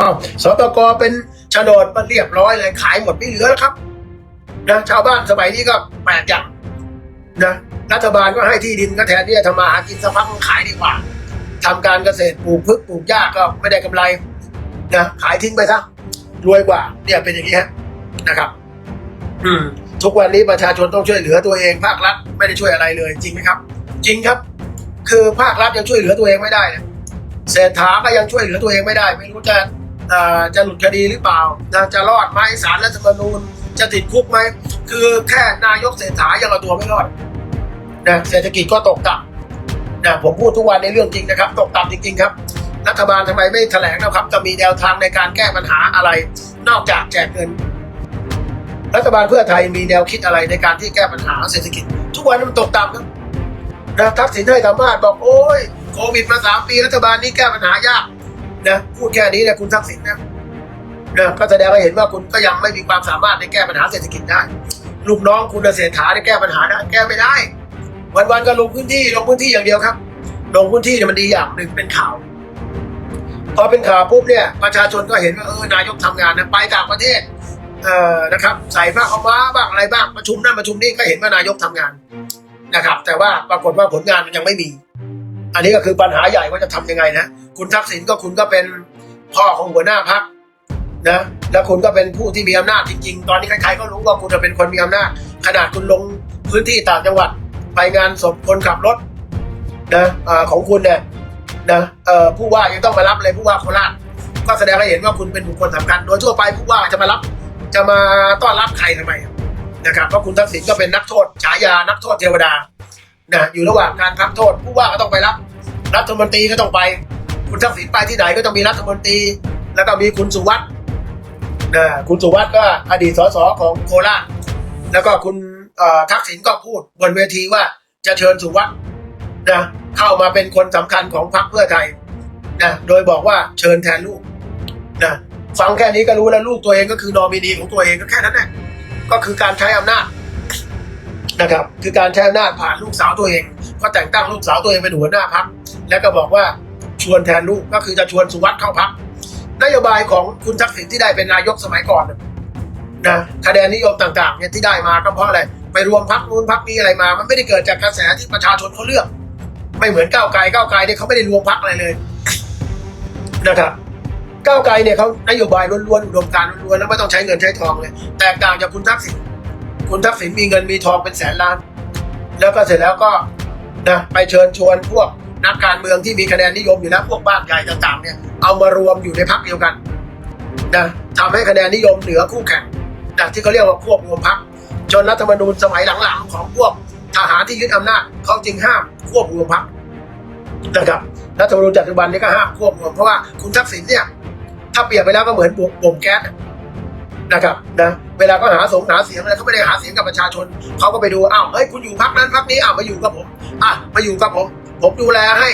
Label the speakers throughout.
Speaker 1: อ้าวสตกเป็นโฉนดมันเรียบร้อยเลยขายหมดไม่เหลือแล้วครับนะชาวบ้านสมัยนี้ก็แปลกอย่างนะรัฐบาลก็ให้ที่ดินก็แทนที่จะทำมาหากินสักพักขายดีกว่าทำการเกษตรปลูกพืชปลูกหญ้าก็ไม่ได้กำไรนะขายทิ้งไปซะรวยกว่า เนี่ยเป็นอย่างนี้ฮะนะครับ อืม ทุกวันนี้ประชาชนต้องช่วยเหลือตัวเองภาครัฐไม่ได้ช่วยอะไรเลย จริงไหมครับ จริงครับ คือภาครัฐยังช่วยเหลือตัวเองไม่ได้นะเศรษฐาก็ยังช่วยเหลือตัวเองไม่ได้ ไม่รู้จะ จะหลุดคดีหรือเปล่านะจะรอดไหมศาลรัฐธรรมนูญจะติดคุกไหม คือแค่นายกเศรษฐายังเอาตัวไม่รอดนะเศรษฐกิจก็ตกต่ำนะผมพูดทุกวันในเรื่องจริงนะครับ ตกต่ำจริงๆครับ รัฐบาลทำไมไม่แถลงนะครับ จะมีแนวทางในการแก้ปัญหาอะไร นอกจากแจกเงิน รัฐบาลเพื่อไทยมีแนวคิดอะไรในการที่แก้ปัญหาเศรษฐกิจ ทุกวันมันตกต่ำนะทักษิณให้สัมาษณ์บอกโอ้ยโควิดมาสามปีรัฐบาลนี้แก้ปัญหายาก นะพูดแค่นี้เนี่ยคุณทักษิณนะนะก็แสดงให้เห็นว่าคุณก็ยังไม่มีความสามารถในแก้ปัญหาเศรษฐกิจได้ลูกน้องคุณเศรษฐาได้แก้ปัญหาได้แก้ไม่ได้ วันๆก็ลงพื้นที่ลงพื้นที่อย่างเดียวครับ ลงพื้นที่เนี่ยมันดีอย่างหนึ่งเป็นข่าวพอเป็นข่าวปุ๊บเนี่ยประชาชนก็เห็นว่าเออนายกทำงานนะไปต่างประเทศเอ่อนะครับ ใส่ผ้าขาวม้าบ้างอะไรบ้างประชุมนั่นประชุมนี่ก็เห็นว่านายกทำงานนะครับ แต่ว่าปรากฏว่าผลงานมันยังไม่มี อันนี้ก็คือปัญหาใหญ่ว่าจะทำยังไงนะ คุณทักษิณก็คุณก็เป็นพ่อของหัวหน้าพักนะ แล้วคุณก็เป็นผู้ที่มีอำนาจจริงๆ ตอนนี้ใครๆก็รู้ว่าคุณจะเป็นคนมีอำนาจ ขนาดคุณลงพื้นที่ต่างจังหวัด ไปงานศพคนขับรถนะอ่อของคุณเนี่ยนะผู้ว่ายังต้องมารับเลยผู้ว่าโคราชก็แสดงให้เห็นว่าคุณเป็นบุคคลสำคัญ โดยทั่วไปผู้ว่าจะมารับจะมาต้อนรับใครทำไมนะครับเพราะคุณทักษิณก็เป็นนักโทษฉายานักโทษเทวดา นะอยู่ระหว่างการพักโทษผู้ว่าก็ต้องไปรับ รัฐมนตรีก็ต้องไป คุณทักษิณไปที่ไหนก็ต้องมีรัฐมนตรี แล้วก็มีคุณสุวัสด์นะคุณสุวัสด์ก็อดีตสสของโคราชแล้วก็คุณทักษิณก็พูดบนเวทีว่าจะเชิญสุวัสด์นะเข้ามาเป็นคนสำคัญของพรรคเพื่อไทยนะโดยบอกว่าเชิญแทนลูกนะฟังแค่นี้ก็รู้แล้วลูกตัวเองก็คือนอมินีของตัวเองก็แค่นั้นแหละก็คือการใช้อำนาจ นะครับ คือการใช้อำนาจผ่านลูกสาวตัวเอง ก็แต่งตั้งลูกสาวตัวเองเป็นหัวหน้าพรรคแล้วก็บอกว่าชวนแทนลูกก็คือจะชวนสุวัสด์เข้าพรรคนโยบายของคุณทักษิณที่ได้เป็นนายกสมัยก่อนนะคะแนนนิยมต่างๆเนี่ยที่ได้มาก็เพราะอะไรไปรวมพรรคนู้นพรรคนี้อะไรมา มันไม่ได้เกิดจากกระแสที่ประชาชนเขาเลือก ไม่เหมือนก้าวไกลก้าวไกลเนี่ยเขาไม่ได้รวมพรรคอะไรเลยนะครับก้าวไกลเนี่ยเขานโยบายล้วนๆอุดมการณ์ล้วนๆแล้วไม่ต้องใช้เงินใช้ทองเลยแตกต่างจากคุณทักษิณ คุณทักษิณมีเงินมีทองเป็นแสนล้าน แล้วก็เสร็จแล้วก็นะไปเชิญชวนพวกนักการเมืองที่มีคะแนนนิยมอยู่แล้วพวกบ้านใหญ่ต่างๆเนี่ยเอามารวมอยู่ในพรรคเดียวกันนะทำให้คะแนนนิยมเหนือคู่แข่งนะที่เขาเรียกว่าควบรวมพรรคจนรัฐธรรมนูญสมัยหลังๆ ของพวกทหารที่ยึดอำนาจเขาจึงห้ามควบรวมพรรคนะครับรัฐธรรมนูญปัจจุบันนี้ก็ห้ามควบรวมเพราะว่าคุณทักษิณเนี่ยถ้าเปรียบไปแล้วก็เหมือนบ่มแก๊ส นะครับนะเวลาก็หาสงหาเสียงอะไรเขาไม่ได้หาเสียงกับประชาชนเขาก็ไปดูอ้าวเฮ้ยคุณอยู่พรรคนั้นพรรคนี้อ้าวมาอยู่กับผมอะมาอยู่กับผม ผมดูแลให้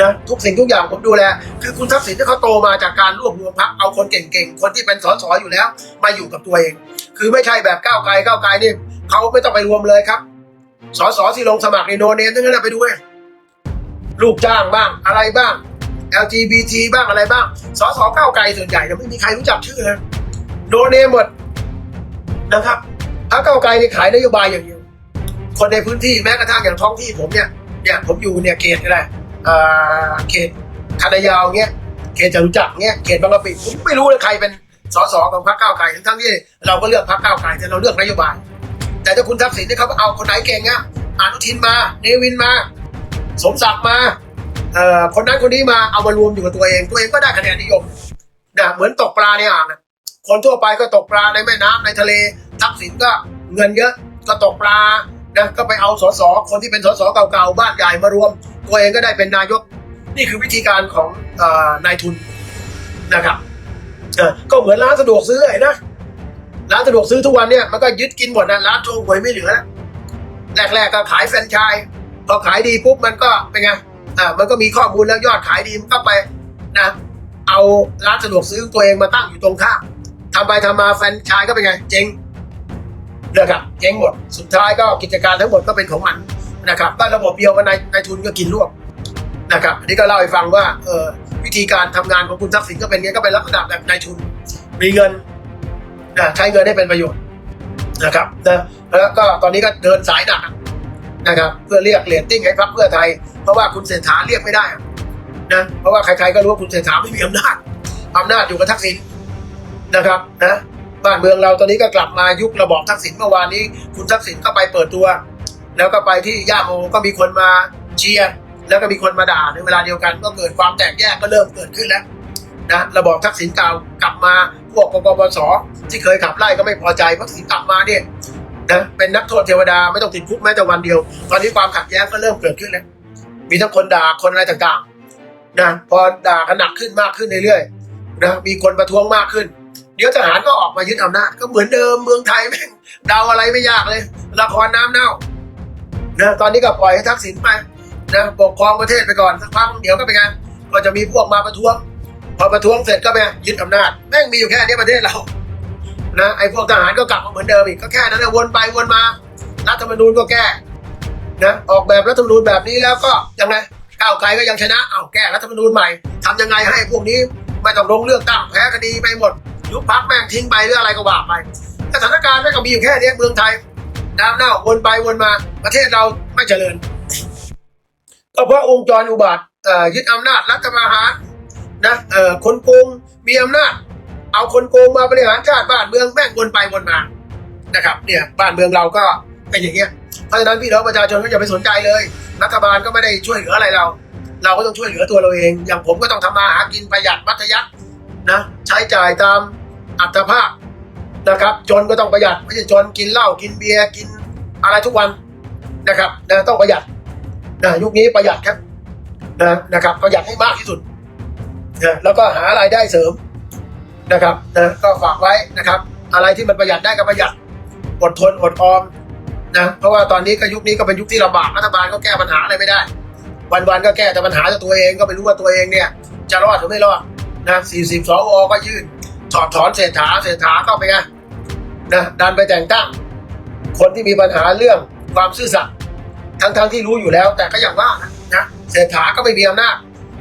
Speaker 1: นะทุกสิ่งทุกอย่างผมดูแล คือคุณทักษิณที่เขาโตมาจากการรวบรวมพรรคเอาคนเก่งๆ คนที่เป็นสสอยู่แล้ว มาอยู่กับตัวเอง คือไม่ใช่แบบก้าวไกลก้าวไกลนี่เขาไม่ต้องไปรวมเลยครับสสที่ลงสมัครในโนเนมทั้งนั้นไปดูเลยลูกจ้างบ้างอะไรบ้าง LGBT บ้างอะไรบ้างสสก้าวไกลส่วนใหญ่เนี่ยไม่มีใครรู้จักชื่อเลย โนเนมหมดนะครับถ้าก้าไกลนี่ขายนโยบายอย่างเดียวคนในพื้นที่แม้กระทั่งอย่างท้องที่ผมเนี่ยเนี่ยผมอยู่เนี่ยเขตอะไรเอ่อเขตคณะยาวเงี้ยเขตจตุจักรเงี้ยเขตบางกะปิผมไม่รู้เลยใครเป็นสสของพรรคก้าวไกลทั้งที่เราก็เลือกพรรคก้าวไกลแต่เราเลือกนโยบาย แต่ถ้าคุณทักษิณที่ยเขาเอาคนไหนเก่งอะอนุทินมา เนวินมา สมศักดิ์มาเอ่อคนนั้นคนนี้มาเอามารวมอยู่กับตัวเองตัวเองก็ได้คะแนนนิยมนะเหมือนตกปลาในอ่างอะ คนทั่วไปก็ตกปลาในแม่น้ำในทะเล ทักษิณก็เงินเยอะก็ตกปลานะก็ไปเอาสสคนที่เป็นสสเก่าๆบ้านใหญ่มารวม ตัวเองก็ได้เป็นนายก นี่คือวิธีการของอนายทุนนะครับก็เหมือนร้านสะดวกซื้อเลยนะร้านสะดวกซื้อทุกวันเนี่ยมันก็ยึดกินหมดนะร้านโชว์หวยไม่เหลือแล้วแรกๆก็ขายแฟรนไชส์พอขายดีปุ๊บมันก็เป็นไงอ่ามันก็มีข้อมูลแล้วยอดขายดีมันก็ไปนะเอาร้านสะดวกซื้อตัวเองมาตั้งอยู่ตรงข้าม ทำไปทำมาแฟนชส์ก็เป็นไง เจ๊งนะครับเจ๊งหมด สุดท้ายก็กิจการทั้งหมดก็เป็นของมันนะครับก็ระบบเดียวกันนายนายทุนก็กินรวบนะครับอันนี้ก็เล่าให้ฟังว่าเออวิธีการทำงานของคุณทักษิณก็เป็นไงก็เป็นลักษณะแบบนายทุน มีเงินนะใช้เงินได้เป็นประโยชน์นะครับนะแล้วก็ตอนนี้ก็เดินสายหนักนะครับ เพื่อเรียกเรตติ้งให้พรรคเพื่อไทย เพราะว่าคุณเศรษฐาเรียกไม่ได้นะเพราะว่าใครๆก็รู้ว่าคุณเศรษฐาไม่มีอำนาจอำนาจอยู่กับทักษิณ นะครับนะบ้านเมืองเราตอนนี้ก็กลับมายุคระบอบทักษิณเมื่อวานนี้ คุณทักษิณก็ไปเปิดตัว แล้วก็ไปที่ย่าโมก็มีคนมาเชียร์แล้วก็มีคนมาด่าในเวลาเดียวกันก็เกิดความแตกแยกก็เริ่มเกิดขึ้นแล้วนะระบอบทักษิณเก่ากลับมาพวกกปปสที่เคยขับไล่ก็ไม่พอใจทักษิณกลับมาเนี่ยนะเป็นนักโทษเทวดาไม่ต้องติดคุกแม้แต่วันเดียว ตอนนี้ความขัดแย้งก็เริ่มเกิดขึ้นแล้วมีทั้งคนด่าคนอะไรต่างๆนะพอด่ากันหนักขึ้นมากขึ้นเรื่อยๆนะมีคนประท้วงมากขึ้น เดี๋ยวทหารก็ออกมายึดอำนาจก็เหมือนเดิมเมืองไทยแม่งเดาอะไรไม่ยากเลยละครน้ำเน่านะตอนนี้ก็ปล่อยให้ทักษิณไปนะปกครองประเทศไปก่อนสักพักเดี๋ยวก็เป็นไงก็จะมีพวกมาประท้วง พอประท้วงเสร็จก็ไปยึดอำนาจแม่งมีอยู่แค่นี้ประเทศเรานะไอ้พวกทหารก็กลับมาเหมือนเดิมอีกก็แค่นั้นนะวนไปวนมารัฐธรรมนูญก็แก้นะออกแบบรัฐธรรมนูญแบบนี้แล้วก็ยังไงก้าวไกลก็ยังชนะเอาแก้รัฐธรรมนูญใหม่ทำยังไงให้พวกนี้ไม่ต้องลงเลือกตั้งแพ้คดีไปหมด ยุบพักแม่งทิ้งไปหรืออะไรก็ว่าไปสถานการณ์แม่งก็มีอยู่แค่นี้เมืองไทยน้ำเน่าวนไปวนมาประเทศเราไม่เจริญก็เพราะองค์จรอุบาทยึดอำนาจรัฐประหารนะคนโกงมีอำนาจ เอาคนโกงมาบริหารชาติบ้านเมืองแม่งวนไปวนมานะครับเนี่ยบ้านเมืองเราก็เป็นอย่างเงี้ยเพราะฉะนั้นพี่น้องประชาชนก็อย่าไปสนใจเลย รัฐบาลก็ไม่ได้ช่วยเหลืออะไรเรา เราก็ต้องช่วยเหลือตัวเราเอง อย่างผมก็ต้องทำมาหากินประหยัดมัธยัติ นะใช้จ่ายตามอัตภาพนะครับ จนก็ต้องประหยัดไม่ใช่จนกินเหล้ากินเบียร์กินอะไรทุกวันนะครับนะต้องประหยัดนะยุคนี้ประหยัดครับนะนะครับประหยัดให้มากที่สุดนะแล้วก็หารายได้เสริมนะครับนะก็ฝากไว้นะครับ อะไรที่มันประหยัดได้ก็ประหยัดอดทนอดออมนะเพราะว่าตอนนี้ก็ยุคนี้ก็เป็นยุคที่ลำบากรัฐบาลก็แก้ปัญหาอะไรไม่ได้ วันๆก็แก้แต่ปัญหาจากตัวเองก็ไม่รู้ว่าตัวเองเนี่ย จะรอดหรือไม่รอด นะ40สวก็ยื่นถอดถอนเศรษฐาเศรษฐาก็ไปไงนะดันไปแต่งตั้ง คนที่มีปัญหาเรื่องความซื่อสัตย์ทั้งๆที่รู้อยู่แล้ว แต่ก็อย่างว่านะเศรษฐาก็ไม่มีอำนาจ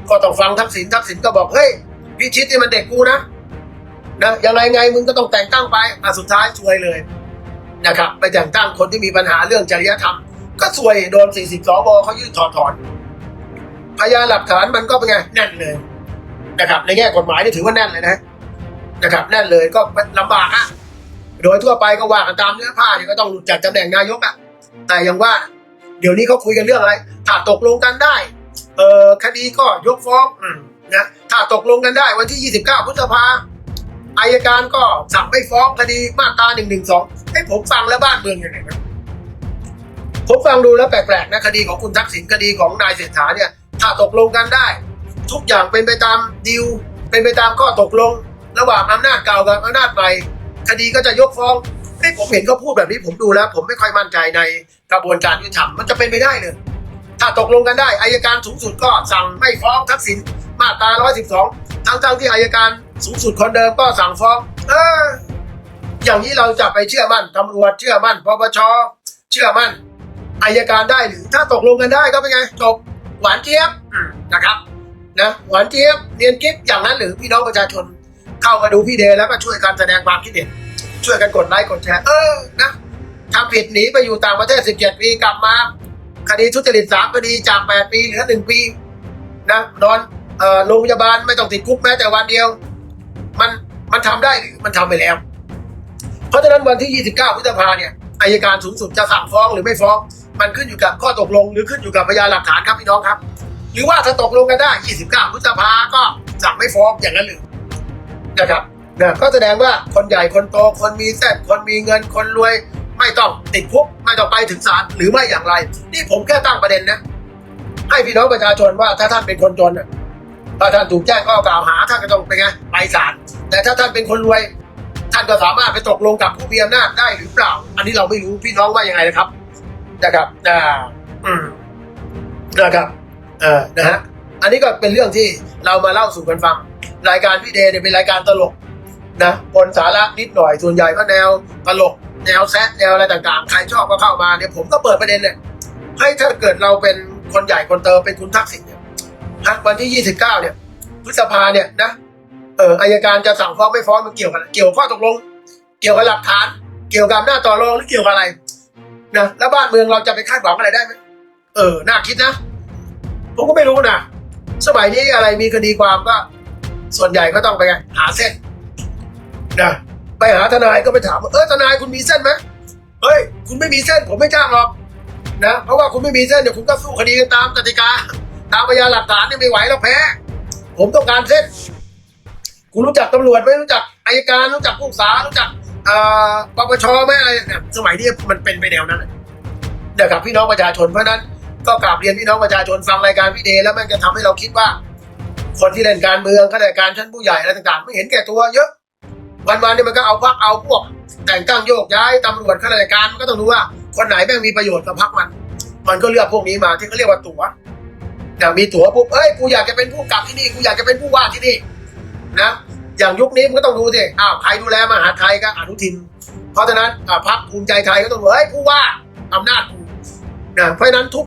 Speaker 1: ก็ต้องฟังทักษิณทักษิณก็บอกเฮ้ยพิชิตนี่มันเด็กกูนะนะยังไงไงมึงก็ต้องแต่งตั้งไปอะสุดท้ายซวยเลยนะครับไปแต่งตั้งคนที่มีปัญหาเรื่องจริยธรรม ก็ซวยโดน 40สวเขายื่นถอดถอนพยานหลักฐานมันก็เป็นไงแน่นเลย นะครับ ในแง่กฎหมายนี่ถือว่าแน่นเลยนะนะครับ แน่นเลยก็ลำบากอะโดยทั่วไปก็ว่ากันตามเนื้อผ้าเนี่ยก็ต้องหลุดจากตำแหน่งนายกอะแต่ยังว่า เดี๋ยวนี้เขาคุยกันเรื่องอะไร ถ้าตกลงกันได้ เออคดีก็ยกฟ้องนะถ้าตกลงกันได้วันที่ 29พฤษภาอายการก็สั่งไม่ฟ้องคดีมาตรา1นึให้ผมฟังแล้วบ้านเมืองอยังไงนะผมฟังดูแล้วแปลกๆนะคดีของคุณทักษิณคดีของนายเศรษฐาเนี่ย ถ้าตกลงกันได้ ทุกอย่างเป็นไปตามดีลเป็นไปตามข้อตกลง ระหว่างอำนาจเก่ากับอำนาจใหม่คดีก็จะยกฟ้องเอ้ผมเห็นเขาพูดแบบนี้ผมดูแล้ว ผมไม่ค่อยมั่นใจในกระบวนการยุติธรรมมันจะเป็นไปได้เลยถ้าตกลงกันได้อายการสูงสุดก็สั่งไม่ฟ้องทักษิณมาตรา 112 ทั้งๆที่อายการสูงสุดคนเดิมก็สั่งฟ้องเอออย่างนี้เราจะไปเชื่อมั่นตำรวจเชื่อมั่นปปชเชื่อมั่นอายการได้หรือถ้าตกลงกันได้ก็เป็นไงจบหวานเจี๊ยบนะครับ นะหวานเจี๊ยบเรียนกิ๊บอย่างนั้นหรือพี่น้องประชาชนเข้ามาดูพี่เดย์แล้วก็ช่วยกันแสดงความคิดเห็นช่วยกันกดไลค์กดแชร์เออนะทำผิดหนีไปอยู่ต่างประเทศ 17 ปีกลับมา คดีทุจริตสามคดีจาก 8 ปีเหลือ 1 ปีนะนอนโรงพยาบาลไม่ต้องติดคุกแม้แต่วันเดียว มันมันทำได้หรือมันทำไปแล้ว เพราะฉะนั้นวันที่ 29 พฤษภาเนี่ยอายการสูงสุดจะสั่งฟ้องหรือไม่ฟ้อง มันขึ้นอยู่กับข้อตกลง หรือขึ้นอยู่กับพยานหลักฐานครับพี่น้องครับ หรือว่าถ้าตกลงกันได้ 29 พฤษภาก็สั่งไม่ฟ้องอย่างนั้นหรือนะครับนะก็แสดงว่าคนใหญ่คนโตคนมีแซ่บคนมีเงินคนรวย ไม่ต้องติดคุกไม่ต้องไปถึงศาลหรือไม่อย่างไร นี่ผมแค่ตั้งประเด็นนะ ให้พี่น้องประชาชนว่าถ้าท่านเป็นคนจนน่ะถ้าท่านถูกแจ้งข้อกล่าวหาท่านก็ต้องไปไงไปศาลแต่ถ้าท่านเป็นคนรวย ท่านก็สามารถไปตกลงกับผู้มีอำนาจได้หรือเปล่า อันนี้เราไม่รู้พี่น้องว่ายังไงนะครับนะครับอ่าอืมนะครับ เออนะฮะอันนี้ก็เป็นเรื่องที่เรามาเล่าสู่กันฟัง รายการพี่เดย์เนี่ยเป็นรายการตลกนะบนสาระนิดหน่อยส่วนใหญ่ก็แนวตลก แนวแซะแนวอะไรต่างๆ ใครชอบก็เข้ามาเนี่ยผมก็เปิดประเด็นเนี่ยให้ถ้าเกิดเราเป็นคนใหญ่คนเติมเป็นคุณทักษิณเนี่ยนะวันที่ยี่สิบเก้าเนี่ยพฤษภาเนี่ยนะเอออายการจะสั่งฟ้องไม่ฟ้องมันเกี่ยวกันอะไรเกี่ยวข้อตกลง เกี่ยวกับหลักฐาน เกี่ยวกับหน้าต่อรองหรือเกี่ยวกับอะไรนะแล้วบ้านเมืองเราจะไปคาดหวังอะไรได้ไหมเออน่าคิดนะ ผมก็ไม่รู้นะสมัยนี้อะไรมีคดีความก็ ส่วนใหญ่ก็ต้องไปไงหาเส้นนะไปหาทนายก็ไปถามว่าเออทนายคุณมีเส้นไหมเฮ้ย คุณไม่มีเส้นผมไม่จ้างหรอกนะเพราะว่าคุณไม่มีเส้นเดี๋ยวคุณก็สู้คดีกันตามกติกา ตามพยานหลักฐานเนี่ยไม่ไหวแล้วแพ้ ผมต้องการเส้นคุณรู้จักตำรวจไหมรู้จักอายการรู้จักผู้สารู้จักอ่อปปชไหมอะไรสมัยนี้มันเป็นไปแนวนั้นน่ะนะครับพี่น้องประชาชนเพราะนั้น ก็กราบเรียนพี่น้องประชาชนฟังรายการพี่เดย์แล้วมันจะทำให้เราคิดว่า คนที่เล่นการเมืองข้าราชการชั้นผู้ใหญ่อะไรต่างๆ ไม่เห็นแก่ตัวเยอะ วันๆนี่มันก็เอาพักเอาพวก แต่งตั้งโยกย้ายตำรวจข้าราชการมันก็ต้องรู้ว่า คนไหนแม่งมีประโยชน์กับพักมัน มันก็เลือกพวกนี้มาที่เขาเรียกว่าตั๋วอย่างมีตั๋วปุ๊บเอ้ยกูอยากจะเป็นผู้กำกับที่นี่กูอยากจะเป็นผู้ว่าที่นี่นะอย่างยุคนี้มันก็ต้องดูสิอ้าวใครดูแลมหาไทยก็อนุทิน เพราะฉะนั้นอ่าพรรคภูมิใจไทยก็ต้องดูเฮ้ยผู้ว่าอำนาจกูนะเพราะฉะนั้นทุก